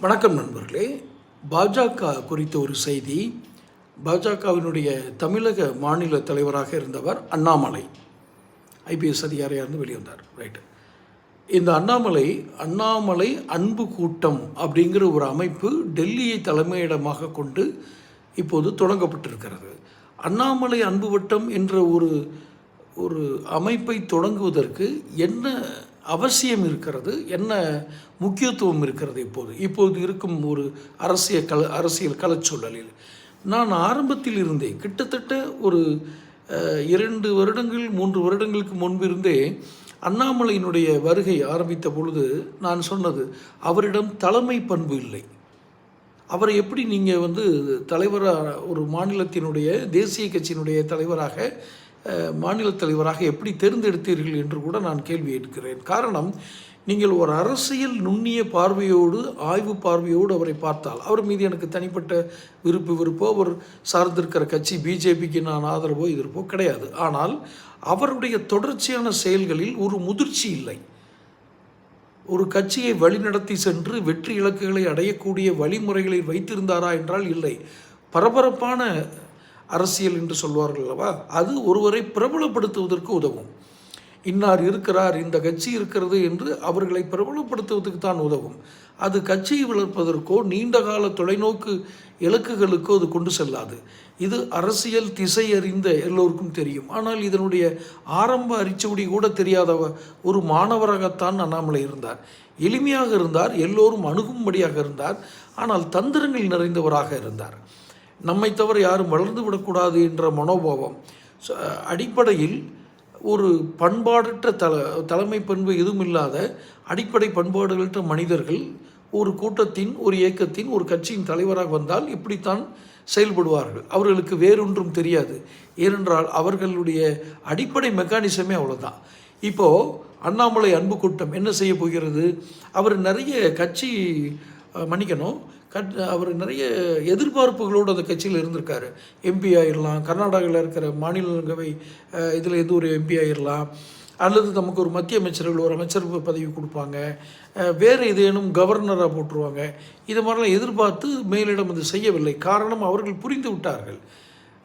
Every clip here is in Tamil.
வணக்கம் நண்பர்களே. பாஜக குறித்த ஒரு செய்தி பாஜகவினுடைய தமிழக மாநில தலைவராக இருந்தவர் அண்ணாமலை. ஐபிஎஸ் அதிகாரியாக இருந்து வெளிவந்தார். ரைட்டு. இந்த அண்ணாமலை அண்ணாமலை அன்பு கூட்டம் அப்படிங்கிற ஒரு அமைப்பு டெல்லியை தலைமையிடமாக கொண்டு இப்போது தொடங்கப்பட்டிருக்கிறது. அண்ணாமலை அன்பு வட்டம் என்ற ஒரு ஒரு அமைப்பை தொடங்குவதற்கு என்ன அவசியம் இருக்கிறது என்ன முக்கியத்துவம் இருக்கிறது இப்போது. இப்போது இருக்கும் ஒரு அரசியல் கல அரசியல் கலச்சூழலில் நான் ஆரம்பத்தில் இருந்தே கிட்டத்தட்ட ஒரு இரண்டு வருடங்கள் மூன்று வருடங்களுக்கு முன்பிருந்தே அண்ணாமலையினுடைய வருகை ஆரம்பித்த பொழுது நான் சொன்னது அவரிடம் தலைமை பண்பு இல்லை. அவரை எப்படி நீங்கள் வந்து தலைவராக ஒரு மாநிலத்தினுடைய தேசிய கட்சியினுடைய தலைவராக மாநில தலைவராக எப்படி தேர்ந்தெடுத்தீர்கள் என்று கூட நான் கேள்வி எடுக்கிறேன் காரணம் நீங்கள் ஒரு அரசியல் நுண்ணிய பார்வையோடு ஆய்வு பார்வையோடு அவரை பார்த்தால் அவர் மீது எனக்கு தனிப்பட்ட விருப்பு விருப்போ அவர் சார்ந்திருக்கிற கட்சி பிஜேபிக்கு நான் ஆதரவோ எதிர்ப்போ கிடையாது. ஆனால் அவருடைய தொடர்ச்சியான செயல்களில் ஒரு முதிர்ச்சி இல்லை. ஒரு கட்சியை வழிநடத்தி சென்று வெற்றி இலக்குகளை அடையக்கூடிய வழிமுறைகளை வைத்திருந்தாரா என்றால் இல்லை. பரபரப்பான அரசியல் என்று சொல்வார்கள் அல்லவா? அது ஒருவரை பிரபலப்படுத்துவதற்கு உதவும். இன்னார் இருக்கிறார் இந்த கட்சி இருக்கிறது என்று அவர்களை பிரபலப்படுத்துவதற்கு தான் உதவும். அது கட்சியை வளர்ப்பதற்கோ நீண்டகால தொலைநோக்கு இலக்குகளுக்கோ அது கொண்டு செல்லாது. இது அரசியல் திசை அறிந்த எல்லோருக்கும் தெரியும். ஆனால் இதனுடைய ஆரம்ப அரிச்சுவடி கூட தெரியாத ஒரு மாணவராகத்தான் அண்ணாமலை இருந்தார். எளிமையாக இருந்தார் எல்லோரும் அணுகும்படியாக இருந்தார். ஆனால் தந்திரங்கள் நிறைந்தவராக இருந்தார். நம்மை தவிர யாரும் வளர்ந்து விடக்கூடாது என்ற மனோபாவம். அடிப்படையில் ஒரு பண்பாடற்ற தல தலைமை பண்பு எதுவும் இல்லாத அடிப்படை பண்பாடுகளற்ற மனிதர்கள் ஒரு கூட்டத்தின் ஒரு இயக்கத்தின் ஒரு கட்சியின் தலைவராக வந்தால் இப்படித்தான் செயல்படுவார்கள். அவர்களுக்கு வேறொன்றும் தெரியாது. ஏனென்றால் அவர்களுடைய அடிப்படை மெக்கானிசமே அவ்வளோதான் இப்போது அண்ணாமலை அன்பு கூட்டம் என்ன செய்ய போகிறது? அவர் நிறைய கட்சி மன்னிக்கணும். கட் அவர் நிறைய எதிர்பார்ப்புகளோடு அந்த கட்சியில் இருந்திருக்காரு. எம்பி ஆயிடலாம் கர்நாடகாவில் இருக்கிற மாநிலங்களவை இதில் எந்த ஒரு எம்பி ஆயிடலாம் அல்லது நமக்கு ஒரு மத்திய அமைச்சர்கள் ஒரு அமைச்சர் பதவி கொடுப்பாங்க. வேறு ஏதேனும் கவர்னராக போட்டுருவாங்க. இது மாதிரிலாம் எதிர்பார்த்து மேலிடம் இது செய்யவில்லை. காரணம் அவர்கள் புரிந்து விட்டார்கள்.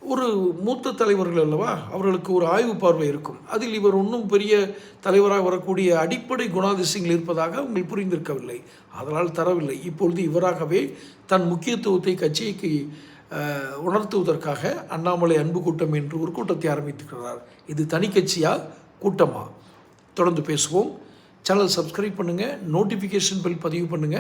ஒரு மூத்த தலைவர்கள் அல்லவா? அவர்களுக்கு ஒரு ஆய்வு பார்வை இருக்கும். அதில் இவர் ஒன்றும் பெரிய தலைவராக வரக்கூடிய அடிப்படை குணாதிசயங்கள் இருப்பதாக அவங்கள் புரிந்திருக்கவில்லை. அதனால் தரவில்லை. இப்பொழுது இவராகவே தன் முக்கியத்துவத்தை கட்சிக்கு உணர்த்துவதற்காக அண்ணாமலை அன்பு கூட்டம் என்று ஒரு கூட்டத்தை ஆரம்பித்திருக்கிறார். இது தனி கட்சியா? கூட்டமா? தொடர்ந்து பேசுவோம். சேனல் சப்ஸ்கிரைப் பண்ணுங்கள் நோட்டிஃபிகேஷன் பில் பதிவு பண்ணுங்கள்